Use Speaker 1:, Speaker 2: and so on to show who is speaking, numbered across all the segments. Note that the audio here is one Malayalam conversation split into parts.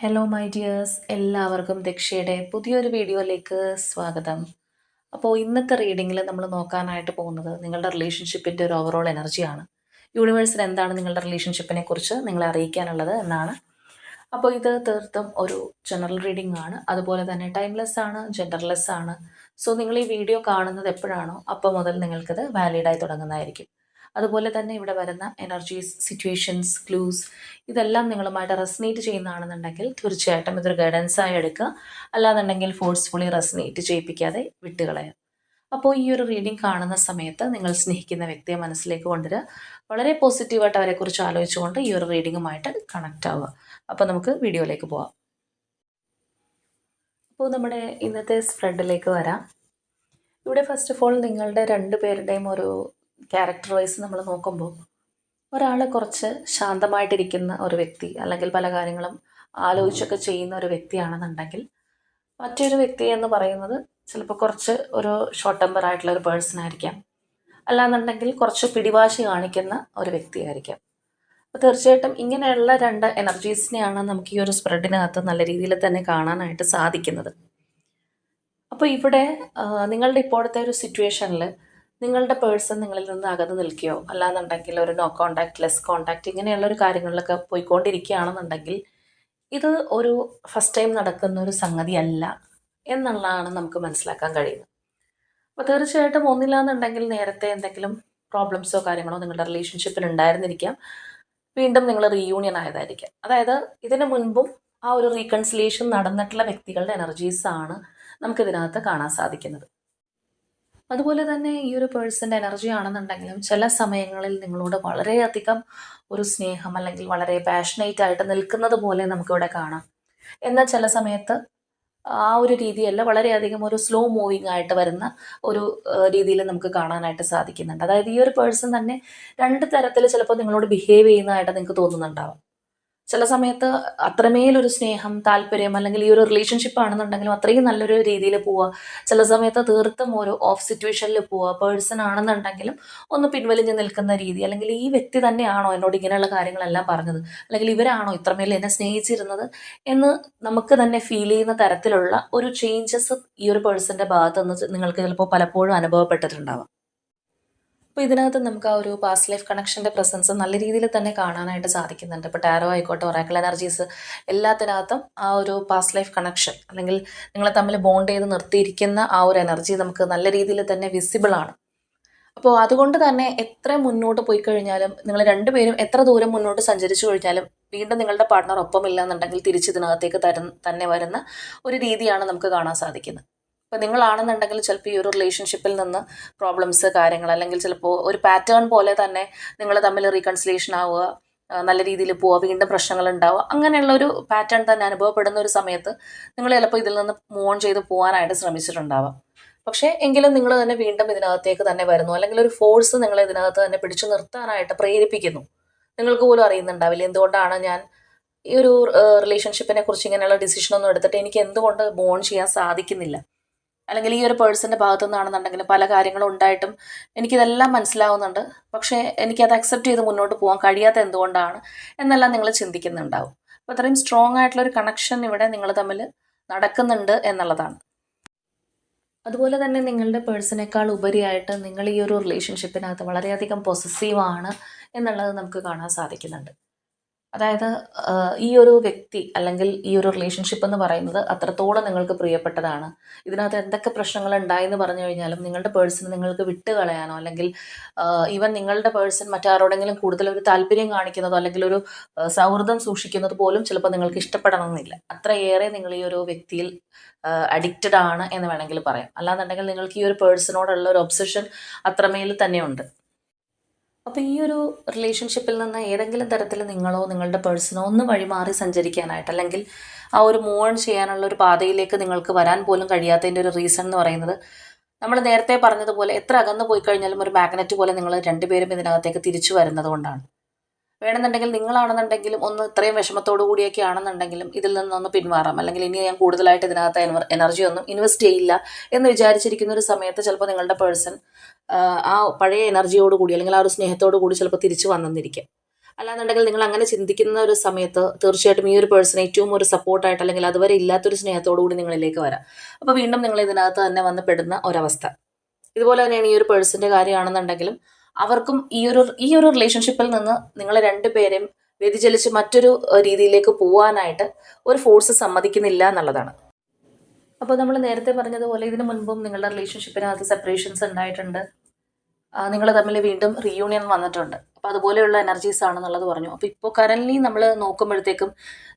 Speaker 1: ഹലോ മൈ ഡിയേഴ്സ് എല്ലാവർക്കും ദക്ഷയുടെ പുതിയൊരു വീഡിയോയിലേക്ക് സ്വാഗതം അപ്പോൾ ഇന്നത്തെ റീഡിങ്ങിൽ നമ്മൾ നോക്കാനായിട്ട് പോകുന്നത് നിങ്ങളുടെ റിലേഷൻഷിപ്പിൻ്റെ ഒരു ഓവറോൾ എനർജിയാണ് യൂണിവേഴ്സിൽ എന്താണ് നിങ്ങളുടെ റിലേഷൻഷിപ്പിനെ കുറിച്ച് നിങ്ങളെ അറിയിക്കാനുള്ളത് എന്നാണ് അപ്പോൾ ഇത് തീർത്തും ഒരു ജനറൽ റീഡിംഗ് ആണ് അതുപോലെ തന്നെ ടൈംലെസ് ആണ് ജെൻഡർലെസ് ആണ് സോ നിങ്ങൾ ഈ വീഡിയോ കാണുന്നത് എപ്പോഴാണോ അപ്പോൾ മുതൽ നിങ്ങൾക്കത് വാലിഡായി തുടങ്ങുന്നതായിരിക്കും അതുപോലെ തന്നെ ഇവിടെ വരുന്ന എനർജീസ് സിറ്റുവേഷൻസ് ക്ലൂസ് ഇതെല്ലാം നിങ്ങളുമായിട്ട് റെസനേറ്റ് ചെയ്യുന്നതാണെന്നുണ്ടെങ്കിൽ തീർച്ചയായിട്ടും ഇതൊരു ഗൈഡൻസായി എടുക്കുക അല്ലാന്നുണ്ടെങ്കിൽ ഫോഴ്സ്ഫുള്ളി റെസനേറ്റ് ചെയ്യിപ്പിക്കാതെ വിട്ടുകളയുക അപ്പോൾ ഈ ഒരു റീഡിംഗ് കാണുന്ന സമയത്ത് നിങ്ങൾ സ്നേഹിക്കുന്ന വ്യക്തിയെ മനസ്സിലേക്ക് കൊണ്ടുവരിക വളരെ പോസിറ്റീവായിട്ട് അവരെക്കുറിച്ച് ആലോചിച്ചുകൊണ്ട് ഈ ഒരു റീഡിങ്ങുമായിട്ട് കണക്റ്റ് ആവുക അപ്പോൾ നമുക്ക് വീഡിയോയിലേക്ക് പോവാം അപ്പോൾ നമ്മുടെ ഇന്നത്തെ സ്പ്രെഡിലേക്ക് വരാം ഇവിടെ ഫസ്റ്റ് ഓഫ് ഓൾ നിങ്ങളുടെ രണ്ട് പേരുടെയും ഒരു ക്യാരക്ടർ വൈസ് നമ്മൾ നോക്കുമ്പോൾ ഒരാൾ കുറച്ച് ശാന്തമായിട്ടിരിക്കുന്ന ഒരു വ്യക്തി അല്ലെങ്കിൽ പല കാര്യങ്ങളും ആലോചിച്ചൊക്കെ ചെയ്യുന്ന ഒരു വ്യക്തിയാണെന്നുണ്ടെങ്കിൽ മറ്റൊരു വ്യക്തി എന്ന് പറയുന്നത് ചിലപ്പോൾ കുറച്ച് ഒരു ഷോർട്ട് ടെമ്പർ ആയിട്ടുള്ള ഒരു പേഴ്സൺ ആയിരിക്കാം അല്ലാന്നുണ്ടെങ്കിൽ കുറച്ച് പിടിവാശി കാണിക്കുന്ന ഒരു വ്യക്തിയായിരിക്കാം അപ്പോൾ തീർച്ചയായിട്ടും ഇങ്ങനെയുള്ള രണ്ട് എനർജീസിനെയാണ് നമുക്ക് ഈ ഒരു സ്പ്രെഡിനകത്ത് നല്ല രീതിയിൽ തന്നെ കാണാനായിട്ട് സാധിക്കുന്നത് അപ്പോൾ ഇവിടെ നിങ്ങളുടെ ഇപ്പോഴത്തെ ഒരു സിറ്റുവേഷനിൽ നിങ്ങളുടെ പേഴ്സൺ നിങ്ങളിൽ നിന്ന് അകന്ന് നിൽക്കുകയോ അല്ലാന്നുണ്ടെങ്കിൽ ഒരു നോ കോണ്ടാക്ട് ലെസ് കോണ്ടാക്ട് ഇങ്ങനെയുള്ള ഒരു കാര്യങ്ങളിലൊക്കെ പോയിക്കൊണ്ടിരിക്കുകയാണെന്നുണ്ടെങ്കിൽ ഇത് ഒരു ഫസ്റ്റ് ടൈം നടക്കുന്ന ഒരു സംഗതിയല്ല എന്നുള്ളതാണ് നമുക്ക് മനസ്സിലാക്കാൻ കഴിയുന്നത് അപ്പോൾ തീർച്ചയായിട്ടും ഒന്നില്ലാന്നുണ്ടെങ്കിൽ നേരത്തെ എന്തെങ്കിലും പ്രോബ്ലംസോ കാര്യങ്ങളോ നിങ്ങളുടെ റിലേഷൻഷിപ്പിൽ ഉണ്ടായിരുന്നിരിക്കാം വീണ്ടും നിങ്ങൾ റീയൂണിയൻ ആയതായിരിക്കാം അതായത് ഇതിന് മുൻപും ആ ഒരു റീകൺസിലേഷൻ നടന്നിട്ടുള്ള വ്യക്തികളുടെ എനർജീസാണ് നമുക്കിതിനകത്ത് കാണാൻ സാധിക്കുന്നത് അതുപോലെ തന്നെ ഈ ഒരു പേഴ്സൻ്റെ എനർജി ആണെന്നുണ്ടെങ്കിലും ചില സമയങ്ങളിൽ നിങ്ങളോട് വളരെയധികം ഒരു സ്നേഹം അല്ലെങ്കിൽ വളരെ പാഷനേറ്റ് ആയിട്ട് നിൽക്കുന്നത് പോലെ നമുക്കിവിടെ കാണാം എന്നാൽ ചില സമയത്ത് ആ ഒരു രീതിയല്ല വളരെയധികം ഒരു സ്ലോ മൂവിങ് ആയിട്ട് വരുന്ന ഒരു രീതിയിൽ നമുക്ക് കാണാനായിട്ട് സാധിക്കുന്നുണ്ട് അതായത് ഈ ഒരു പേഴ്സൺ തന്നെ രണ്ട് തരത്തിൽ ചിലപ്പോൾ നിങ്ങളോട് ബിഹേവ് ചെയ്യുന്നതായിട്ട് നിങ്ങൾക്ക് തോന്നുന്നുണ്ടാവും ചില സമയത്ത് അത്രമേലൊരു സ്നേഹം താല്പര്യം അല്ലെങ്കിൽ ഈ ഒരു റിലേഷൻഷിപ്പ് ആണെന്നുണ്ടെങ്കിലും അത്രയും നല്ലൊരു രീതിയിൽ പോവുക ചില സമയത്ത് തീർത്തും ഒരു ഓഫ് സിറ്റുവേഷനിൽ പോവുക പേഴ്സൺ ആണെന്നുണ്ടെങ്കിലും ഒന്ന് പിൻവലിഞ്ഞ് നിൽക്കുന്ന രീതി അല്ലെങ്കിൽ ഈ വ്യക്തി തന്നെയാണോ എന്നോട് ഇങ്ങനെയുള്ള കാര്യങ്ങളെല്ലാം പറഞ്ഞത് അല്ലെങ്കിൽ ഇവരാണോ ഇത്രമേൽ എന്നെ സ്നേഹിച്ചിരുന്നത് എന്ന് നമുക്ക് തന്നെ ഫീൽ ചെയ്യുന്ന തരത്തിലുള്ള ഒരു ചേഞ്ചസ് ഈ ഒരു പേഴ്സൻ്റെ ഭാഗത്ത് നിന്ന് നിങ്ങൾക്ക് ചിലപ്പോൾ പലപ്പോഴും അനുഭവപ്പെട്ടിട്ടുണ്ടാവാം അപ്പോൾ ഇതിനകത്ത് നമുക്ക് ആ ഒരു പാസ്റ്റ് ലൈഫ് കണക്ഷൻ്റെ പ്രസൻസ് നല്ല രീതിയിൽ തന്നെ കാണാനായിട്ട് സാധിക്കുന്നുണ്ട് ഇപ്പോൾ ടാരോ ആയിക്കോട്ടെ ഒറാക്കൽ എനർജീസ് എല്ലാത്തിനകത്തും ആ ഒരു പാസ്റ്റ് ലൈഫ് കണക്ഷൻ അല്ലെങ്കിൽ നിങ്ങളെ തമ്മിൽ ബോണ്ട് ചെയ്ത് നിർത്തിയിരിക്കുന്ന ആ ഒരു എനർജി നമുക്ക് നല്ല രീതിയിൽ തന്നെ വിസിബിളാണ് അപ്പോൾ അതുകൊണ്ട് തന്നെ എത്ര മുന്നോട്ട് പോയി കഴിഞ്ഞാലും നിങ്ങൾ രണ്ടുപേരും എത്ര ദൂരം മുന്നോട്ട് സഞ്ചരിച്ചു കഴിഞ്ഞാലും വീണ്ടും നിങ്ങളുടെ പാർട്ട്ണർ ഒപ്പമില്ല എന്നുണ്ടെങ്കിൽ തിരിച്ച് ഇതിനകത്തേക്ക് തരുന്ന തന്നെ വരുന്ന ഒരു രീതിയാണ് നമുക്ക് കാണാൻ സാധിക്കുന്നത് ഇപ്പോൾ നിങ്ങളാണെന്നുണ്ടെങ്കിൽ ചിലപ്പോൾ ഈ ഒരു റിലേഷൻഷിപ്പിൽ നിന്ന് പ്രോബ്ലംസ് കാര്യങ്ങൾ അല്ലെങ്കിൽ ചിലപ്പോൾ ഒരു പാറ്റേൺ പോലെ തന്നെ നിങ്ങൾ തമ്മിൽ റീകൺസിലേഷൻ ആവുക നല്ല രീതിയിൽ പോവുക വീണ്ടും പ്രശ്നങ്ങൾ ഉണ്ടാവുക അങ്ങനെയുള്ള ഒരു പാറ്റേൺ തന്നെ അനുഭവപ്പെടുന്ന ഒരു സമയത്ത് നിങ്ങൾ ചിലപ്പോൾ ഇതിൽ നിന്ന് മൂവ് ഓൺ ചെയ്ത് പോകാനായിട്ട് ശ്രമിച്ചിട്ടുണ്ടാവാം പക്ഷേ എങ്കിലും നിങ്ങൾ തന്നെ വീണ്ടും ഇതിനകത്തേക്ക് തന്നെ വരുന്നു അല്ലെങ്കിൽ ഒരു ഫോഴ്സ് നിങ്ങളെ ഇതിനകത്ത് തന്നെ പിടിച്ചു നിർത്താനായിട്ട് പ്രേരിപ്പിക്കുന്നു നിങ്ങൾക്ക് പോലും അറിയുന്നുണ്ടാവില്ല എന്തുകൊണ്ടാണ് ഞാൻ ഈ ഒരു റിലേഷൻഷിപ്പിനെ കുറിച്ച് ഇങ്ങനെയുള്ള ഡിസിഷനൊന്നും എടുത്തിട്ട് എനിക്ക് എന്തുകൊണ്ട് ബോൺ ചെയ്യാൻ സാധിക്കുന്നില്ല അല്ലെങ്കിൽ ഈ ഒരു പേഴ്സന്റെ ഭാഗത്തു നിന്നാണെന്നുണ്ടെങ്കിൽ പല കാര്യങ്ങളും ഉണ്ടായിട്ടും എനിക്കിതെല്ലാം മനസ്സിലാവുന്നുണ്ട് പക്ഷേ എനിക്കത് അക്സെപ്റ്റ് ചെയ്ത് മുന്നോട്ട് പോകാൻ കഴിയാത്ത എന്തുകൊണ്ടാണ് എന്നെല്ലാം നിങ്ങൾ ചിന്തിക്കുന്നുണ്ടാവും അപ്പം അത്രയും സ്ട്രോങ് ആയിട്ടുള്ള ഒരു കണക്ഷൻ ഇവിടെ നിങ്ങൾ തമ്മിൽ നടക്കുന്നുണ്ട് എന്നുള്ളതാണ് അതുപോലെ തന്നെ നിങ്ങളുടെ പേഴ്സണേക്കാൾ ഉപരിയായിട്ട് നിങ്ങൾ ഈ ഒരു റിലേഷൻഷിപ്പിനകത്ത് വളരെയധികം പൊസസീവാണ് എന്നുള്ളത് നമുക്ക് കാണാൻ സാധിക്കുന്നുണ്ട് അതായത് ഈ ഒരു വ്യക്തി അല്ലെങ്കിൽ ഈ ഒരു റിലേഷൻഷിപ്പ് എന്ന് പറയുന്നത് അത്രത്തോളം നിങ്ങൾക്ക് പ്രിയപ്പെട്ടതാണ് ഇതിനകത്ത് എന്തൊക്കെ പ്രശ്നങ്ങൾ ഉണ്ടായെന്ന് പറഞ്ഞു കഴിഞ്ഞാലും നിങ്ങളുടെ പേഴ്സൺ നിങ്ങൾക്ക് വിട്ടുകളയാനോ കളയാനോ അല്ലെങ്കിൽ ഈവൻ നിങ്ങളുടെ പേഴ്സൺ മറ്റാരോടെങ്കിലും കൂടുതൽ ഒരു താല്പര്യം കാണിക്കുന്നതോ അല്ലെങ്കിൽ ഒരു സൗഹൃദം സൂക്ഷിക്കുന്നത് പോലും ചിലപ്പോൾ നിങ്ങൾക്ക് ഇഷ്ടപ്പെടണമെന്നില്ല അത്രയേറെ നിങ്ങൾ ഈ ഒരു വ്യക്തിയിൽ അഡിക്റ്റഡ് ആണ് എന്ന് വേണമെങ്കിൽ പറയാം അല്ലാന്നുണ്ടെങ്കിൽ നിങ്ങൾക്ക് ഈ ഒരു പേഴ്സണോടുള്ള ഒരു ഒബ്സഷൻ അത്രമേൽ തന്നെയുണ്ട് അപ്പോൾ ഈ ഒരു റിലേഷൻഷിപ്പിൽ നിന്ന് ഏതെങ്കിലും തരത്തിൽ നിങ്ങളോ നിങ്ങളുടെ പേഴ്സണോ ഒന്ന് വഴിമാറി സഞ്ചരിക്കാനായിട്ട് അല്ലെങ്കിൽ ആ ഒരു മൂവൺ ചെയ്യാനുള്ള ഒരു പാതയിലേക്ക് നിങ്ങൾക്ക് വരാൻ പോലും കഴിയാത്തതിൻ്റെ ഒരു റീസൺ എന്ന് പറയുന്നത് നമ്മൾ നേരത്തെ പറഞ്ഞതുപോലെ എത്ര അകന്ന് പോയി കഴിഞ്ഞാലും ഒരു മാഗ്നറ്റ് പോലെ നിങ്ങൾ രണ്ടുപേരും ഇതിനകത്തേക്ക് തിരിച്ചു വരുന്നത് കൊണ്ടാണ് വേണമെന്നുണ്ടെങ്കിൽ നിങ്ങളാണെന്നുണ്ടെങ്കിലും ഒന്ന് ഇത്രയും വിഷമത്തോടു കൂടിയൊക്കെ ആണെന്നുണ്ടെങ്കിലും ഇതിൽ നിന്നൊന്ന് പിന്മാറാം അല്ലെങ്കിൽ ഇനി ഞാൻ കൂടുതലായിട്ട് ഇതിനകത്ത് എനർജി ഒന്നും ഇൻവെസ്റ്റ് ചെയ്യില്ല എന്ന് വിചാരിച്ചിരിക്കുന്ന ഒരു സമയത്ത് ചിലപ്പോൾ നിങ്ങളുടെ പേഴ്സൺ ആ പഴയ എനർജിയോട് കൂടി അല്ലെങ്കിൽ ആ ഒരു സ്നേഹത്തോടു കൂടി ചിലപ്പോൾ തിരിച്ചു വന്നെന്നിരിക്കാം അല്ലാന്നുണ്ടെങ്കിൽ നിങ്ങൾ അങ്ങനെ ചിന്തിക്കുന്ന ഒരു സമയത്ത് തീർച്ചയായിട്ടും ഈ ഒരു പേഴ്സൺ ഏറ്റവും ഒരു സപ്പോർട്ടായിട്ട് അല്ലെങ്കിൽ അതുവരെ ഇല്ലാത്തൊരു സ്നേഹത്തോടു കൂടി നിങ്ങളിലേക്ക് വരാം അപ്പോൾ വീണ്ടും നിങ്ങൾ ഇതിനകത്ത് തന്നെ വന്ന് പെടുന്ന ഒരവസ്ഥ ഇതുപോലെ തന്നെയാണ് ഈ ഒരു പേഴ്സൻ്റെ കാര്യമാണെന്നുണ്ടെങ്കിലും അവർക്കും ഈ ഒരു ഈ ഒരു റിലേഷൻഷിപ്പിൽ നിന്ന് നിങ്ങൾ രണ്ടുപേരെയും വ്യതിചലിച്ച് മറ്റൊരു രീതിയിലേക്ക് പോകാനായിട്ട് ഒരു ഫോഴ്സ് സമ്മതിക്കുന്നില്ല എന്നുള്ളതാണ് അപ്പോൾ നമ്മൾ നേരത്തെ പറഞ്ഞതുപോലെ ഇതിനു മുൻപും നിങ്ങളുടെ റിലേഷൻഷിപ്പിനകത്ത് സെപ്പറേഷൻസ് ഉണ്ടായിട്ടുണ്ട് നിങ്ങൾ തമ്മിൽ വീണ്ടും റീയൂണിയൻ വന്നിട്ടുണ്ട് അപ്പോൾ അതുപോലെയുള്ള എനർജീസ് ആണെന്നുള്ളത് പറഞ്ഞു അപ്പോൾ ഇപ്പോൾ കറൻലി നമ്മൾ നോക്കുമ്പോഴത്തേക്കും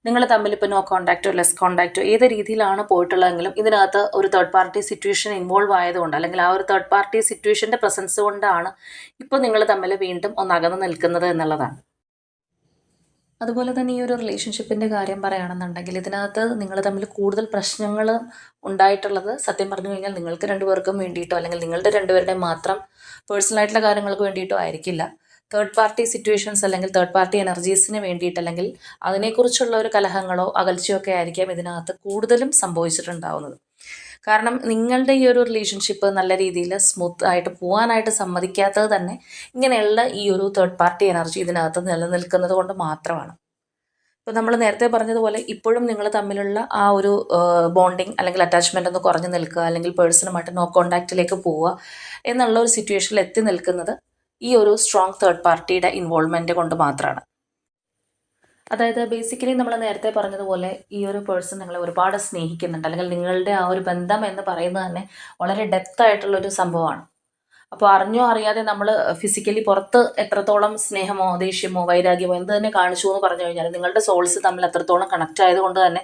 Speaker 1: നിങ്ങൾ തമ്മിൽ ഇപ്പോൾ നോ കോൺടാക്റ്റോ ലെസ് കോൺടാക്റ്റോ ഏത് രീതിയിലാണ് പോയിട്ടുള്ളതെങ്കിലും ഇതിനകത്ത് ഒരു തേർഡ് പാർട്ടി സിറ്റുവേഷൻ ഇൻവോൾവ് ആയതുകൊണ്ട് അല്ലെങ്കിൽ ആ ഒരു തേർഡ് പാർട്ടി സിറ്റുവേഷൻ്റെ പ്രസൻസ് കൊണ്ടാണ് ഇപ്പോൾ നിങ്ങൾ തമ്മിൽ വീണ്ടും ഒന്നകന്ന് നിൽക്കുന്നത് എന്നുള്ളതാണ് അതുപോലെ തന്നെ ഈ ഒരു റിലേഷൻഷിപ്പിൻ്റെ കാര്യം പറയുകയാണെന്നുണ്ടെങ്കിൽ ഇതിനകത്ത് നിങ്ങൾ തമ്മിൽ കൂടുതൽ പ്രശ്നങ്ങൾ ഉണ്ടായിട്ടുള്ളത് സത്യം പറഞ്ഞു കഴിഞ്ഞാൽ നിങ്ങൾക്ക് രണ്ടുപേർക്കും വേണ്ടിയിട്ടോ അല്ലെങ്കിൽ നിങ്ങളുടെ രണ്ടുപേരുടെ മാത്രം പേഴ്സണലായിട്ടുള്ള കാര്യങ്ങൾക്ക് വേണ്ടിയിട്ടോ ആയിരിക്കില്ല തേർഡ് പാർട്ടി സിറ്റുവേഷൻസ് അല്ലെങ്കിൽ തേർഡ് പാർട്ടി എനർജീസിന് വേണ്ടിയിട്ട് അല്ലെങ്കിൽ അതിനെക്കുറിച്ചുള്ള ഒരു കലഹങ്ങളോ അകൽച്ചയോ ഒക്കെ ആയിരിക്കാം ഇതിനകത്ത് കൂടുതലും സംഭവിച്ചിട്ടുണ്ടാവുന്നത് കാരണം നിങ്ങളുടെ ഈ ഒരു റിലേഷൻഷിപ്പ് നല്ല രീതിയിൽ സ്മൂത്ത് ആയിട്ട് പോകാനായിട്ട് സമ്മതിക്കാത്തത് തന്നെ ഇങ്ങനെയുള്ള ഈ ഒരു തേർഡ് പാർട്ടി എനർജി ഇതിനകത്ത് നിലനിൽക്കുന്നത് കൊണ്ട് മാത്രമാണ് ഇപ്പോൾ നമ്മൾ നേരത്തെ പറഞ്ഞതുപോലെ ഇപ്പോഴും നിങ്ങൾ തമ്മിലുള്ള ആ ഒരു ബോണ്ടിങ് അല്ലെങ്കിൽ അറ്റാച്ച്മെൻ്റ് ഒന്ന് കുറഞ്ഞു നിൽക്കുക അല്ലെങ്കിൽ പേഴ്സണുമായിട്ട് നോ കോണ്ടാക്റ്റിലേക്ക് പോവുക എന്നുള്ള ഒരു സിറ്റുവേഷനിൽ എത്തി നിൽക്കുന്നത് ഈ ഒരു സ്ട്രോങ് തേർഡ് പാർട്ടിയുടെ ഇൻവോൾവ്മെൻറ്റ് കൊണ്ട് മാത്രമാണ് അതായത് ബേസിക്കലി നമ്മൾ നേരത്തെ പറഞ്ഞതുപോലെ ഈ ഒരു പേഴ്സൺ നിങ്ങളെ ഒരുപാട് സ്നേഹിക്കുന്നുണ്ട് അല്ലെങ്കിൽ നിങ്ങളുടെ ആ ഒരു ബന്ധം എന്ന് പറയുന്നത് തന്നെ വളരെ ഡെപ്ത് ആയിട്ടുള്ളൊരു സംഭവമാണ് അപ്പോൾ അറിഞ്ഞോ അറിയാതെ നമ്മൾ ഫിസിക്കലി പുറത്ത് എത്രത്തോളം സ്നേഹമോ ദേഷ്യമോ വൈരാഗ്യമോ എന്ത് തന്നെ കാണിച്ചു എന്ന് പറഞ്ഞു കഴിഞ്ഞാൽ നിങ്ങളുടെ സോൾസ് തമ്മിൽ അത്രത്തോളം കണക്റ്റ് ആയതുകൊണ്ട് തന്നെ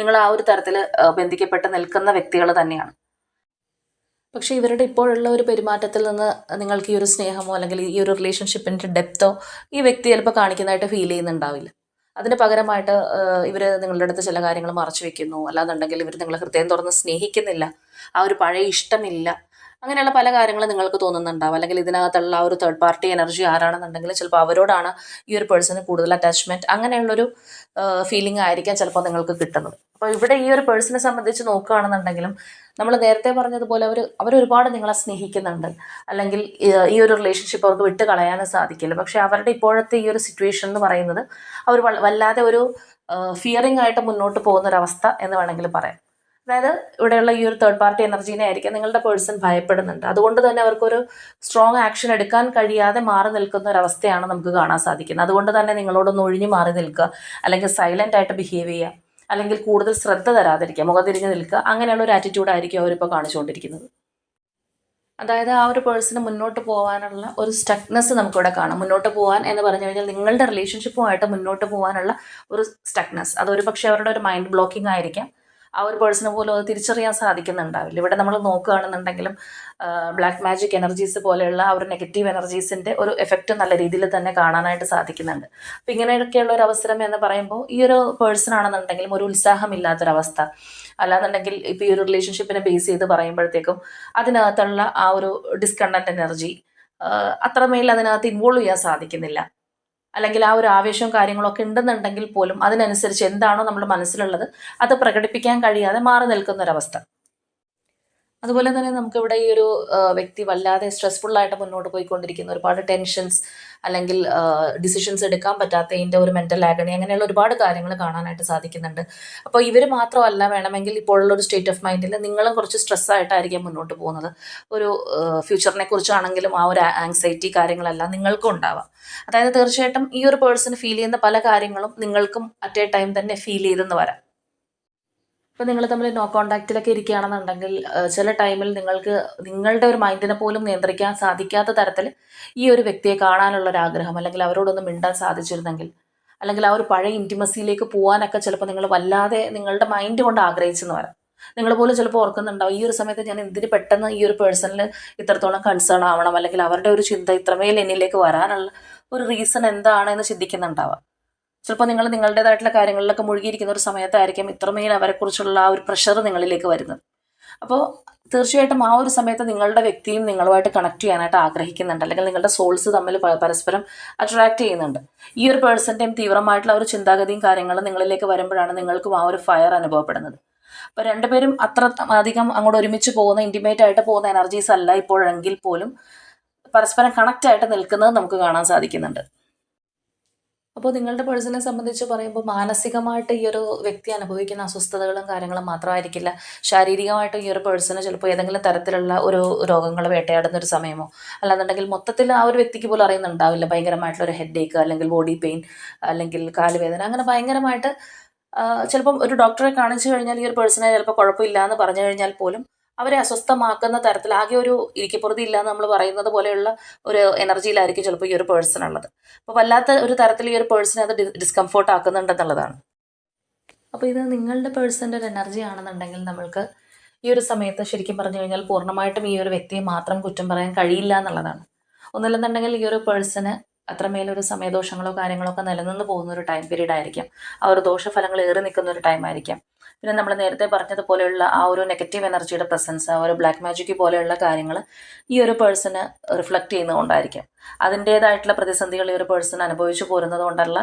Speaker 1: നിങ്ങൾ ആ ഒരു തരത്തിൽ ബന്ധിക്കപ്പെട്ട് നിൽക്കുന്ന വ്യക്തികൾ തന്നെയാണ് പക്ഷേ ഇവരുടെ ഇപ്പോഴുള്ള ഒരു പെരുമാറ്റത്തിൽ നിന്ന് നിങ്ങൾക്ക് ഈ ഒരു സ്നേഹമോ അല്ലെങ്കിൽ ഈ ഒരു റിലേഷൻഷിപ്പിൻ്റെ ഡെപ്തോ ഈ വ്യക്തി ചിലപ്പോൾ കാണിക്കുന്നതായിട്ട് ഫീൽ ചെയ്യുന്നുണ്ടാവില്ല അതിന് പകരമായിട്ട് ഇവർ നിങ്ങളുടെ അടുത്ത് ചില കാര്യങ്ങൾ മറച്ചു വെക്കുന്നു അല്ലാന്നുണ്ടെങ്കിൽ ഇവർ നിങ്ങളെ ഹൃദയം തുറന്ന് സ്നേഹിക്കുന്നില്ല ആ ഒരു പഴയ ഇഷ്ടമില്ല അങ്ങനെയുള്ള പല കാര്യങ്ങളും നിങ്ങൾക്ക് തോന്നുന്നുണ്ടാവും അല്ലെങ്കിൽ ഇതിനകത്തുള്ള ഒരു തേർഡ് പാർട്ടി എനർജി ആരാണെന്നുണ്ടെങ്കിൽ ചിലപ്പോൾ അവരോടാണ് ഈ ഒരു പേഴ്സണിന് കൂടുതൽ അറ്റാച്ച്മെന്റ് അങ്ങനെയുള്ളൊരു ഫീലിംഗ് ആയിരിക്കാം ചിലപ്പോൾ നിങ്ങൾക്ക് കിട്ടുന്നത് അപ്പോൾ ഇവിടെ ഈ ഒരു പേഴ്സണെ സംബന്ധിച്ച് നോക്കുകയാണെന്നുണ്ടെങ്കിലും നമ്മൾ നേരത്തെ പറഞ്ഞതുപോലെ അവർ അവർ ഒരുപാട് നിങ്ങളെ സ്നേഹിക്കുന്നുണ്ട് അല്ലെങ്കിൽ ഈ ഒരു റിലേഷൻഷിപ്പ് അവർക്ക് വിട്ട് കളയാനും സാധിക്കില്ല പക്ഷേ അവരുടെ ഇപ്പോഴത്തെ ഈ ഒരു സിറ്റുവേഷൻ എന്ന് പറയുന്നത് അവർ വല്ലാതെ ഒരു ഫിയറിംഗ് ആയിട്ട് മുന്നോട്ട് പോകുന്ന ഒരവസ്ഥ എന്ന് വേണമെങ്കിൽ പറയാം അതായത് ഇവിടെയുള്ള ഈ ഒരു തേർഡ് പാർട്ടി എനർജീനെ ആയിരിക്കും നിങ്ങളുടെ പേഴ്സൺ ഭയപ്പെടുന്നുണ്ട് അതുകൊണ്ട് തന്നെ അവർക്കൊരു സ്ട്രോങ് ആക്ഷൻ എടുക്കാൻ കഴിയാതെ മാറി നിൽക്കുന്ന ഒരു അവസ്ഥയാണ് നമുക്ക് കാണാൻ സാധിക്കുന്നത് അതുകൊണ്ട് തന്നെ നിങ്ങളോടൊന്ന് ഒഴിഞ്ഞു മാറി നിൽക്കുക അല്ലെങ്കിൽ സൈലൻ്റ് ആയിട്ട് ബിഹേവ് ചെയ്യുക അല്ലെങ്കിൽ കൂടുതൽ ശ്രദ്ധ തരാതിരിക്കുക മുഖതിരിഞ്ഞ് നിൽക്കുക അങ്ങനെയുള്ള ഒരു ആറ്റിറ്റ്യൂഡ് ആയിരിക്കും അവരിപ്പോൾ കാണിച്ചുകൊണ്ടിരിക്കുന്നത് അതായത് ആ ഒരു പേഴ്സണ് മുന്നോട്ട് പോകാനുള്ള ഒരു സ്റ്റക്നെസ് നമുക്കിവിടെ കാണാം മുന്നോട്ട് പോകാൻ എന്ന് പറഞ്ഞു കഴിഞ്ഞാൽ നിങ്ങളുടെ റിലേഷൻഷിപ്പുമായിട്ട് മുന്നോട്ട് പോകാനുള്ള ഒരു സ്റ്റക്നെസ് അതൊരു പക്ഷേ അവരുടെ ഒരു മൈൻഡ് ബ്ലോക്കിംഗ് ആയിരിക്കാം ആ ഒരു പേഴ്സണ് പോലും അത് തിരിച്ചറിയാൻ സാധിക്കുന്നുണ്ടാവില്ല ഇവിടെ നമ്മൾ നോക്കുകയാണെന്നുണ്ടെങ്കിലും ബ്ലാക്ക് മാജിക് എനർജീസ് പോലെയുള്ള ആ ഒരു നെഗറ്റീവ് എനർജീസിൻ്റെ ഒരു എഫക്റ്റ് നല്ല രീതിയിൽ തന്നെ കാണാനായിട്ട് സാധിക്കുന്നുണ്ട് അപ്പം ഇങ്ങനെയൊക്കെയുള്ള ഒരു അവസരം എന്ന് പറയുമ്പോൾ ഈ ഒരു പേഴ്സൺ ആണെന്നുണ്ടെങ്കിലും ഒരു ഉത്സാഹമില്ലാത്തൊരവസ്ഥ അല്ലാന്നുണ്ടെങ്കിൽ ഇപ്പോൾ ഈ ഒരു റിലേഷൻഷിപ്പിനെ ബേസ് ചെയ്ത് പറയുമ്പോഴത്തേക്കും അതിനകത്തുള്ള ആ ഒരു ഡിസ്കണ്ടൻറ്റ് എനർജി അത്രമേൽ അതിനകത്ത് ഇൻവോൾവ് ചെയ്യാൻ സാധിക്കുന്നില്ല അല്ലെങ്കിൽ ആ ഒരു ആവേശവും കാര്യങ്ങളൊക്കെ ഉണ്ടെന്നുണ്ടെങ്കിൽ പോലും അതിനനുസരിച്ച് എന്താണോ നമ്മുടെ മനസ്സിലുള്ളത് അത് പ്രകടിപ്പിക്കാൻ കഴിയാതെ മാറി നിൽക്കുന്നൊരവസ്ഥ അതുപോലെ തന്നെ നമുക്കിവിടെ ഈ ഒരു വ്യക്തി വല്ലാതെ സ്ട്രെസ്ഫുള്ളായിട്ട് മുന്നോട്ട് പോയിക്കൊണ്ടിരിക്കുന്ന ഒരുപാട് ടെൻഷൻസ് അല്ലെങ്കിൽ ഡിസിഷൻസ് എടുക്കാൻ പറ്റാത്തതിൻ്റെ ഒരു മെൻറ്റൽ ആഗണി അങ്ങനെയുള്ള ഒരുപാട് കാര്യങ്ങൾ കാണാനായിട്ട് സാധിക്കുന്നുണ്ട് അപ്പോൾ ഇവർ മാത്രമല്ല വേണമെങ്കിൽ ഇപ്പോഴുള്ള ഒരു സ്റ്റേറ്റ് ഓഫ് മൈൻഡിൽ നിങ്ങളും കുറച്ച് സ്ട്രെസ്സായിട്ടായിരിക്കും മുന്നോട്ട് പോകുന്നത് ഒരു ഫ്യൂച്ചറിനെ കുറിച്ചാണെങ്കിലും ആ ഒരു ആങ്സൈറ്റി കാര്യങ്ങളെല്ലാം നിങ്ങൾക്കും ഉണ്ടാവാം അതായത് തീർച്ചയായിട്ടും ഈ ഒരു പേഴ്സൺ ഫീൽ ചെയ്യുന്ന പല കാര്യങ്ങളും നിങ്ങൾക്കും അറ്റ് എ ടൈം തന്നെ ഫീൽ ചെയ്തെന്ന് വരാം ഇപ്പം നിങ്ങൾ തമ്മിൽ നോ കോണ്ടാക്റ്റിലൊക്കെ ഇരിക്കുകയാണെന്നുണ്ടെങ്കിൽ ചില ടൈമിൽ നിങ്ങൾക്ക് നിങ്ങളുടെ ഒരു മൈൻഡിനെ പോലും നിയന്ത്രിക്കാൻ സാധിക്കാത്ത തരത്തിൽ ഈ ഒരു വ്യക്തിയെ കാണാനുള്ള ഒരു ആഗ്രഹം അല്ലെങ്കിൽ അവരോടൊന്ന് മിണ്ടാൻ സാധിച്ചിരുന്നെങ്കിൽ അല്ലെങ്കിൽ ആ ഒരു പഴയ ഇൻറ്റിമസിയിലേക്ക് പോകാനൊക്കെ ചിലപ്പോൾ നിങ്ങൾ വല്ലാതെ നിങ്ങളുടെ മൈൻഡ് കൊണ്ട് ആഗ്രഹിച്ചെന്ന് വരാം നിങ്ങൾ പോലും ചിലപ്പോൾ ഓർക്കുന്നുണ്ടാവും ഈ ഒരു സമയത്ത് ഞാൻ എന്തിന് പെട്ടെന്ന് ഈ ഒരു പേഴ്സണിൽ ഇത്രത്തോളം കൺസേൺ ആവണം അല്ലെങ്കിൽ അവരുടെ ഒരു ചിന്ത ഇത്രമേൽ എന്നിലേക്ക് വരാനുള്ള ഒരു റീസൺ എന്താണെന്ന് ചിന്തിക്കുന്നുണ്ടാവാം ചിലപ്പോൾ നിങ്ങൾ നിങ്ങളുടേതായിട്ടുള്ള കാര്യങ്ങളിലൊക്കെ മുഴുകിയിരിക്കുന്ന ഒരു സമയത്തായിരിക്കും ഇത്രമേൽ അവരെക്കുറിച്ചുള്ള ആ ഒരു പ്രഷർ നിങ്ങളിലേക്ക് വരുന്നത് അപ്പോൾ തീർച്ചയായിട്ടും ആ ഒരു സമയത്ത് നിങ്ങളുടെ വ്യക്തിയും നിങ്ങളുമായിട്ട് കണക്ട് ചെയ്യാനായിട്ട് ആഗ്രഹിക്കുന്നുണ്ട് അല്ലെങ്കിൽ നിങ്ങളുടെ സോൾസ് തമ്മിൽ പരസ്പരം അട്രാക്ട് ചെയ്യുന്നുണ്ട് ഈ ഒരു പേഴ്സൻ്റെയും തീവ്രമായിട്ടുള്ള ഒരു ചിന്താഗതിയും കാര്യങ്ങളും നിങ്ങളിലേക്ക് വരുമ്പോഴാണ് നിങ്ങൾക്കും ആ ഒരു ഫയർ അനുഭവപ്പെടുന്നത് അപ്പോൾ രണ്ടുപേരും അത്ര അധികം അങ്ങോട്ട് ഒരുമിച്ച് പോകുന്ന ഇൻറ്റിമേറ്റ് ആയിട്ട് പോകുന്ന എനർജീസ് അല്ല ഇപ്പോഴെങ്കിൽ പോലും പരസ്പരം കണക്റ്റ് ആയിട്ട് നിൽക്കുന്നത് നമുക്ക് കാണാൻ സാധിക്കുന്നുണ്ട് അപ്പോൾ നിങ്ങളുടെ പേഴ്സണെ സംബന്ധിച്ച് പറയുമ്പോൾ മാനസികമായിട്ട് ഈ ഒരു വ്യക്തി അനുഭവിക്കുന്ന അസ്വസ്ഥതകളും കാര്യങ്ങളും മാത്രമായിരിക്കില്ല ശാരീരികമായിട്ട് ഈ ഒരു പേഴ്സണ് ചിലപ്പോൾ ഏതെങ്കിലും തരത്തിലുള്ള ഒരു രോഗങ്ങൾ വേട്ടയാടുന്ന ഒരു സമയമോ അല്ലാന്നുണ്ടെങ്കിൽ മൊത്തത്തിൽ ആ ഒരു വ്യക്തിക്ക് പോലും അറിയുന്നുണ്ടാവില്ല ഭയങ്കരമായിട്ടുള്ള ഒരു ഹെഡ് ഏക്ക് അല്ലെങ്കിൽ ബോഡി പെയിൻ അല്ലെങ്കിൽ കാലുവേദന അങ്ങനെ ഭയങ്കരമായിട്ട് ചിലപ്പം ഒരു ഡോക്ടറെ കാണിച്ചു കഴിഞ്ഞാൽ ഈ ഒരു പേഴ്സണെ ചിലപ്പോൾ കുഴപ്പമില്ല എന്ന് പറഞ്ഞു കഴിഞ്ഞാൽ പോലും അവരെ അസ്വസ്ഥമാക്കുന്ന തരത്തിൽ ആകെ ഒരു ഇരിക്കപ്പുറത്തി ഇല്ലാന്ന് നമ്മൾ പറയുന്നത് പോലെയുള്ള ഒരു എനർജിയിലായിരിക്കും ചിലപ്പോൾ ഈ ഒരു പേഴ്സൺ ഉള്ളത് അപ്പോൾ വല്ലാത്ത ഒരു തരത്തിൽ ഈ ഒരു പേഴ്സണെ അത് ഡിസ്കംഫോർട്ട് ആക്കുന്നുണ്ടെന്നുള്ളതാണ് അപ്പോൾ ഇത് നിങ്ങളുടെ പേഴ്സൻ്റെ ഒരു എനർജി ആണെന്നുണ്ടെങ്കിൽ നമ്മൾക്ക് ഈ ഒരു സമയത്ത് ശരിക്കും പറഞ്ഞു കഴിഞ്ഞാൽ പൂർണ്ണമായിട്ടും ഈ ഒരു വ്യക്തിയെ മാത്രം കുറ്റം പറയാൻ കഴിയില്ല എന്നുള്ളതാണ് ഒന്നല്ലെന്നുണ്ടെങ്കിൽ ഈ ഒരു പേഴ്സന് അത്രമേലൊരു സമയദോഷങ്ങളോ കാര്യങ്ങളോ ഒക്കെ നിലനിന്ന് പോകുന്ന ഒരു ടൈം പീരീഡ് ആയിരിക്കാം ആ ഒരു ദോഷഫലങ്ങൾ ഏറി നിൽക്കുന്ന ഒരു ടൈം ആയിരിക്കാം പിന്നെ നമ്മൾ നേരത്തെ പറഞ്ഞതുപോലെയുള്ള ആ ഒരു നെഗറ്റീവ് എനർജിയുടെ പ്രസൻസ് ആ ഒരു ബ്ലാക്ക് മാജിക് പോലെയുള്ള കാര്യങ്ങൾ ഈ ഒരു പേഴ്സണ് റിഫ്ലക്റ്റ് ചെയ്യുന്നതുകൊണ്ടായിരിക്കും അതിൻ്റേതായിട്ടുള്ള പ്രതിസന്ധികൾ ഈ ഒരു പേഴ്സൺ അനുഭവിച്ചു പോരുന്നതുകൊണ്ടുള്ള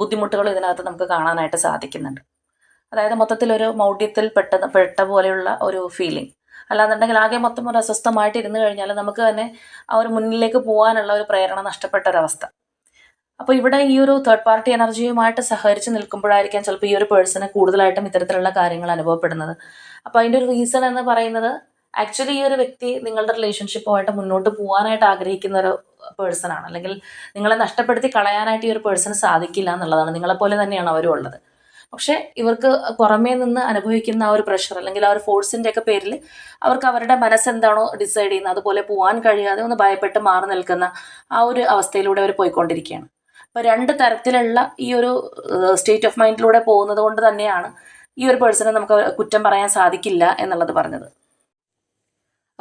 Speaker 1: ബുദ്ധിമുട്ടുകൾ ഇതിനകത്ത് നമുക്ക് കാണാനായിട്ട് സാധിക്കുന്നുണ്ട് അതായത് മൊത്തത്തിൽ ഒരു മൗഢ്യത്തിൽ പെട്ട പെട്ട പോലെയുള്ള ഒരു ഫീലിംഗ് അല്ലാന്നുണ്ടെങ്കിൽ ആകെ മൊത്തം ഒരു അസ്വസ്ഥമായിട്ട് ഇരുന്ന് കഴിഞ്ഞാൽ നമുക്ക് തന്നെ ആ ഒരു മുന്നിലേക്ക് പോകാനുള്ള ഒരു പ്രേരണ നഷ്ടപ്പെട്ട ഒരവസ്ഥ അപ്പോൾ ഇവിടെ ഈ ഒരു തേർഡ് പാർട്ടി എനർജിയുമായിട്ട് സഹകരിച്ച് നിൽക്കുമ്പോഴായിരിക്കാം ചിലപ്പോൾ ഈ ഒരു പേഴ്സണ് കൂടുതലായിട്ടും ഇത്തരത്തിലുള്ള കാര്യങ്ങൾ അനുഭവപ്പെടുന്നത് അപ്പോൾ അതിന്റെ ഒരു റീസൺ എന്ന് പറയുന്നത് ആക്ച്വലി ഈ ഒരു വ്യക്തി നിങ്ങളുടെ റിലേഷൻഷിപ്പുമായിട്ട് മുന്നോട്ട് പോകാനായിട്ട് ആഗ്രഹിക്കുന്ന ഒരു പേഴ്സണാണ് അല്ലെങ്കിൽ നിങ്ങളെ നഷ്ടപ്പെടുത്തി കളയാനായിട്ട് ഈ ഒരു പേഴ്സൺ സാധിക്കില്ല എന്നുള്ളതാണ് നിങ്ങളെപ്പോലെ തന്നെയാണ് അവരും ഉള്ളത് പക്ഷെ ഇവർക്ക് പുറമേ നിന്ന് അനുഭവിക്കുന്ന ആ ഒരു പ്രഷർ അല്ലെങ്കിൽ ആ ഒരു ഫോഴ്സിന്റെ ഒക്കെ പേരിൽ അവർക്ക് അവരുടെ മനസ്സെന്താണോ ഡിസൈഡ് ചെയ്യുന്നത് അതുപോലെ പോകാൻ കഴിയാതെ ഒന്ന് ഭയപ്പെട്ട് മാറി നിൽക്കുന്ന ആ ഒരു അവസ്ഥയിലൂടെ അവർ പോയിക്കൊണ്ടിരിക്കുകയാണ് അപ്പോൾ രണ്ട് തരത്തിലുള്ള ഈ ഒരു സ്റ്റേറ്റ് ഓഫ് മൈൻഡിലൂടെ പോകുന്നത് കൊണ്ട് തന്നെയാണ് ഈ ഒരു പേഴ്സണെ നമുക്ക് കുറ്റം പറയാൻ സാധിക്കില്ല എന്നുള്ളത് പറഞ്ഞത്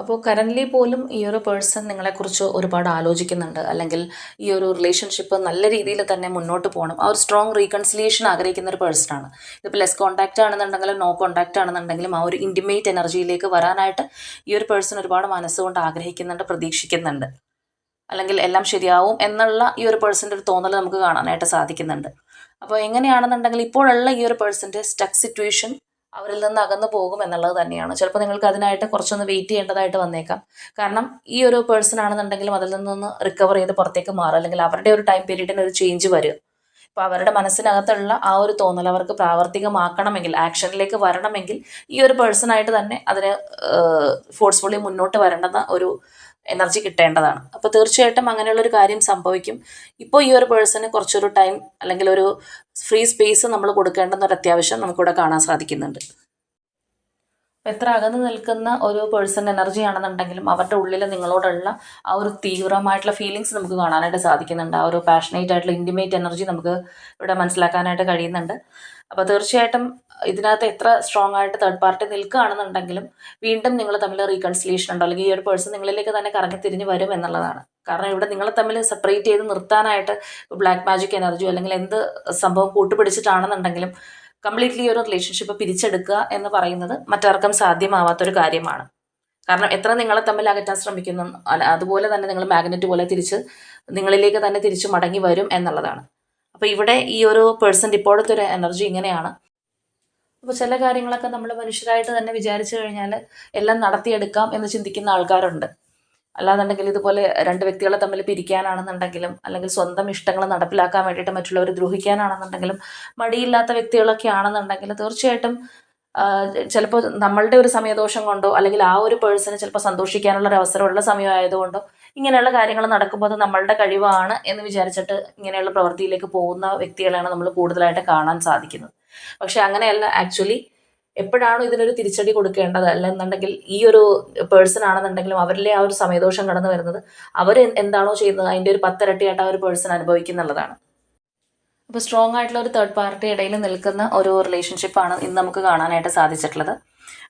Speaker 1: അപ്പോൾ കറൻ്റ്ലി പോലും ഈ ഒരു പേഴ്സൺ നിങ്ങളെക്കുറിച്ച് ഒരുപാട് ആലോചിക്കുന്നുണ്ട് അല്ലെങ്കിൽ ഈ ഒരു റിലേഷൻഷിപ്പ് നല്ല രീതിയിൽ തന്നെ മുന്നോട്ട് പോകണം ആ ഒരു സ്ട്രോങ് റീകൺസിലിയേഷൻ ആഗ്രഹിക്കുന്ന ഒരു പേഴ്സണാണ് ഇതിപ്പോൾ ലെസ് കോൺടാക്റ്റ് ആണെന്നുണ്ടെങ്കിലും നോ കോൺടാക്റ്റ് ആണെന്നുണ്ടെങ്കിലും ആ ഒരു ഇൻറ്റിമേറ്റ് എനർജിയിലേക്ക് വരാനായിട്ട് ഈ ഒരു പേഴ്സൺ ഒരുപാട് മനസ്സുകൊണ്ട് ആഗ്രഹിക്കുന്നുണ്ട് പ്രതീക്ഷിക്കുന്നുണ്ട് അല്ലെങ്കിൽ എല്ലാം ശരിയാവും എന്നുള്ള ഈ ഒരു പേഴ്സൻ്റെ ഒരു തോന്നൽ നമുക്ക് കാണാനായിട്ട് സാധിക്കുന്നുണ്ട് അപ്പോൾ എങ്ങനെയാണെന്നുണ്ടെങ്കിൽ ഇപ്പോഴുള്ള ഈ ഒരു പേഴ്സൻ്റെ സ്റ്റക്ക് സിറ്റുവേഷൻ അവരിൽ നിന്ന് അകന്നു പോകും എന്നുള്ളത് തന്നെയാണ് ചിലപ്പോൾ നിങ്ങൾക്ക് അതിനായിട്ട് കുറച്ചൊന്ന് വെയിറ്റ് ചെയ്യേണ്ടതായിട്ട് വന്നേക്കാം കാരണം ഈ ഒരു പേഴ്സൺ ആണെന്നുണ്ടെങ്കിലും അതിൽ നിന്നൊന്ന് റിക്കവർ ചെയ്ത് പുറത്തേക്ക് മാറുക അല്ലെങ്കിൽ അവരുടെ ഒരു ടൈം പീരീഡിന് ഒരു ചേഞ്ച് വരും അപ്പോൾ അവരുടെ മനസ്സിനകത്തുള്ള ആ ഒരു തോന്നൽ അവർക്ക് പ്രാവർത്തികമാക്കണമെങ്കിൽ ആക്ഷനിലേക്ക് വരണമെങ്കിൽ ഈ ഒരു പേഴ്സണായിട്ട് തന്നെ അതിന് ഫോഴ്സ്ഫുള്ളി മുന്നോട്ട് വരേണ്ടുന്ന ഒരു എനർജി കിട്ടേണ്ടതാണ് അപ്പോൾ തീർച്ചയായിട്ടും അങ്ങനെയുള്ളൊരു കാര്യം സംഭവിക്കും ഇപ്പോൾ ഈ ഒരു പേഴ്സണ് കുറച്ചൊരു ടൈം അല്ലെങ്കിൽ ഒരു ഫ്രീ സ്പേസ് നമ്മൾ കൊടുക്കേണ്ടെന്ന ഒരു അത്യാവശ്യം നമുക്കിവിടെ കാണാൻ സാധിക്കുന്നുണ്ട് എത്ര അകന്ന് നിൽക്കുന്ന ഒരു പേഴ്സൺ എനർജി ആണെന്നുണ്ടെങ്കിലും അവരുടെ ഉള്ളിൽ നിങ്ങളോടുള്ള ആ ഒരു തീവ്രമായിട്ടുള്ള ഫീലിങ്സ് നമുക്ക് കാണാനായിട്ട് സാധിക്കുന്നുണ്ട് ആ ഒരു പാഷനേറ്റ് ആയിട്ടുള്ള ഇൻറ്റിമേറ്റ് എനർജി നമുക്ക് ഇവിടെ മനസ്സിലാക്കാനായിട്ട് കഴിയുന്നുണ്ട് അപ്പോൾ തീർച്ചയായിട്ടും ഇതിനകത്ത് എത്ര സ്ട്രോങ് ആയിട്ട് തേർഡ് പാർട്ടി നിൽക്കുകയാണെന്നുണ്ടെങ്കിലും വീണ്ടും നിങ്ങൾ തമ്മിൽ റീകൺസിലേഷൻ ഉണ്ടോ അല്ലെങ്കിൽ ഈ ഒരു പേഴ്സൺ നിങ്ങളിലേക്ക് തന്നെ കറങ്ങി തിരിഞ്ഞ് വരും എന്നുള്ളതാണ് കാരണം ഇവിടെ നിങ്ങളെ തമ്മിൽ സെപ്പറേറ്റ് ചെയ്ത് നിർത്താനായിട്ട് ബ്ലാക്ക് മാജിക് എനർജിയോ അല്ലെങ്കിൽ എന്ത് സംഭവം കൂട്ടുപിടിച്ചിട്ടാണെന്നുണ്ടെങ്കിലും കംപ്ലീറ്റ്ലി ഒരു റിലേഷൻഷിപ്പ് പിരിച്ചെടുക്കുക എന്ന് പറയുന്നത് മറ്റാർക്കും സാധ്യമാവാത്തൊരു കാര്യമാണ് കാരണം എത്ര നിങ്ങളെ തമ്മിൽ അകറ്റാൻ ശ്രമിക്കുന്നു അതുപോലെ തന്നെ നിങ്ങൾ മാഗ്നറ്റ് പോലെ തിരിച്ച് നിങ്ങളിലേക്ക് തന്നെ തിരിച്ച് മടങ്ങി വരും എന്നുള്ളതാണ് അപ്പോൾ ഇവിടെ ഈ ഒരു പേഴ്സൺ ഇപ്പോഴത്തെ ഒരു എനർജി ഇങ്ങനെയാണ് അപ്പോൾ ചില കാര്യങ്ങളൊക്കെ നമ്മൾ മനുഷ്യരായിട്ട് തന്നെ വിചാരിച്ചു കഴിഞ്ഞാൽ എല്ലാം നടത്തിയെടുക്കാം എന്ന് ചിന്തിക്കുന്ന ആൾക്കാരുണ്ട് അല്ലാന്നുണ്ടെങ്കിൽ ഇതുപോലെ രണ്ട് വ്യക്തികളെ തമ്മിൽ പിരിക്കാനാണെന്നുണ്ടെങ്കിലും അല്ലെങ്കിൽ സ്വന്തം ഇഷ്ടങ്ങൾ നടപ്പിലാക്കാൻ വേണ്ടിയിട്ട് മറ്റുള്ളവർ ദ്രോഹിക്കാനാണെന്നുണ്ടെങ്കിലും മടിയില്ലാത്ത വ്യക്തികളൊക്കെ ആണെന്നുണ്ടെങ്കിൽ തീർച്ചയായിട്ടും ചിലപ്പോൾ നമ്മളുടെ ഒരു സമയദോഷം കൊണ്ടോ അല്ലെങ്കിൽ ആ ഒരു പേഴ്സണ് ചിലപ്പോൾ സന്തോഷിക്കാനുള്ള ഒരു അവസരമുള്ള സമയമായതുകൊണ്ടോ ഇങ്ങനെയുള്ള കാര്യങ്ങൾ നടക്കുമ്പോൾ അത് നമ്മളുടെ കഴിവാണ് എന്ന് വിചാരിച്ചിട്ട് ഇങ്ങനെയുള്ള പ്രവൃത്തിയിലേക്ക് പോകുന്ന വ്യക്തികളെയാണ് നമ്മൾ കൂടുതലായിട്ട് കാണാൻ സാധിക്കുന്നത് പക്ഷെ അങ്ങനെയല്ല ആക്ച്വലി എപ്പോഴാണോ ഇതിനൊരു തിരിച്ചടി കൊടുക്കേണ്ടത് അല്ലെന്നുണ്ടെങ്കിൽ ഈ ഒരു പേഴ്സൺ ആണെന്നുണ്ടെങ്കിലും അവരിലെ ആ ഒരു സമയദോഷം കടന്നു വരുന്നത് അവർ എന്താണോ ചെയ്യുന്നത് അതിൻ്റെ ഒരു പത്തരട്ടിയായിട്ട് ആ ഒരു പേഴ്സൺ അനുഭവിക്കുന്നുള്ളതാണ് അപ്പോൾ സ്ട്രോങ് ആയിട്ടുള്ള ഒരു തേർഡ് പാർട്ടി ഇടയിൽ നിൽക്കുന്ന ഒരു റിലേഷൻഷിപ്പ് ആണ് ഇന്ന് നമുക്ക് കാണാനായിട്ട് സാധിച്ചിട്ടുള്ളത്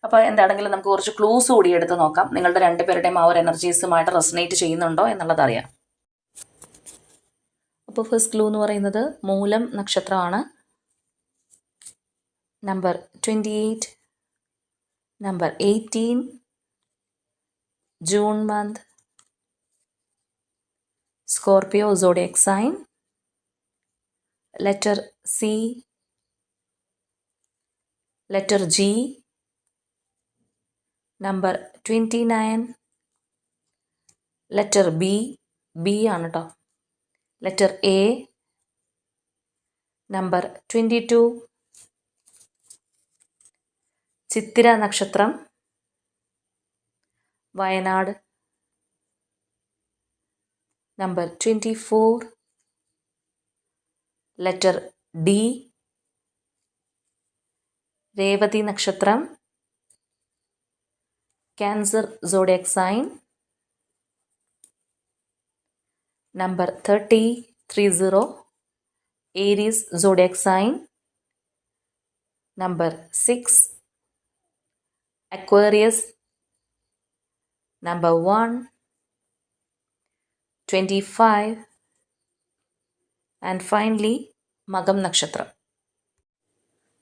Speaker 1: അപ്പോൾ എന്താണെങ്കിലും നമുക്ക് കുറച്ച് ക്ലൂസ് കൂടി എടുത്ത് നോക്കാം നിങ്ങളുടെ രണ്ടുപേരുടെയും ആ ഒരു എനർജീസുമായിട്ട് റെസനേറ്റ് ചെയ്യുന്നുണ്ടോ അറിയാം അപ്പോൾ ഫസ്റ്റ് ക്ലൂ എന്ന് പറയുന്നത് മൂലം നക്ഷത്രമാണ് number 28, number 18, June month, Scorpio zodiac sign, letter C, letter G, number 29, letter B, B on top, letter A, number 22, Chithira നക്ഷത്രം Wayanad number twenty four letter D Revathi നക്ഷത്രം Cancer zodiac sign number thirty three zero Aries zodiac sign number six Aquarius. Number 1, 25, and finally മകം നക്ഷത്രം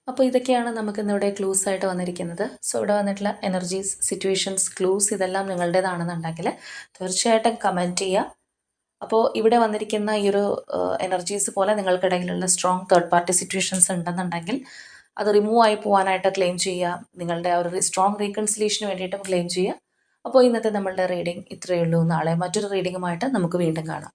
Speaker 1: അപ്പോൾ ഇതൊക്കെയാണ് നമുക്ക് ഇന്നിവിടെ ക്ലൂസ് ആയിട്ട് വന്നിരിക്കുന്നത് സോ ഇവിടെ വന്നിട്ടുള്ള എനർജീസ് സിറ്റുവേഷൻസ് ക്ലൂസ് ഇതെല്ലാം നിങ്ങളുടേതാണെന്നുണ്ടെങ്കിൽ തീർച്ചയായിട്ടും കമൻറ്റ് ചെയ്യുക അപ്പോൾ ഇവിടെ വന്നിരിക്കുന്ന ഈ ഒരു എനർജീസ് പോലെ നിങ്ങൾക്കിടയിലുള്ള സ്ട്രോങ് തേർഡ് പാർട്ടി സിറ്റുവേഷൻസ് ഉണ്ടെന്നുണ്ടെങ്കിൽ അത് റിമൂവ് ആയി പോകാനായിട്ട് ക്ലെയിം ചെയ്യുക നിങ്ങളുടെ ഒരു സ്ട്രോങ് റീകൺസിലേഷന് വേണ്ടിയിട്ടും ക്ലെയിം ചെയ്യുക അപ്പോൾ ഇന്നത്തെ നമ്മളുടെ റീഡിംഗ് ഇത്രയേ ഉള്ളൂ നാളെ മറ്റൊരു റീഡിങ്ങുമായിട്ട് നമുക്ക് വീണ്ടും കാണാം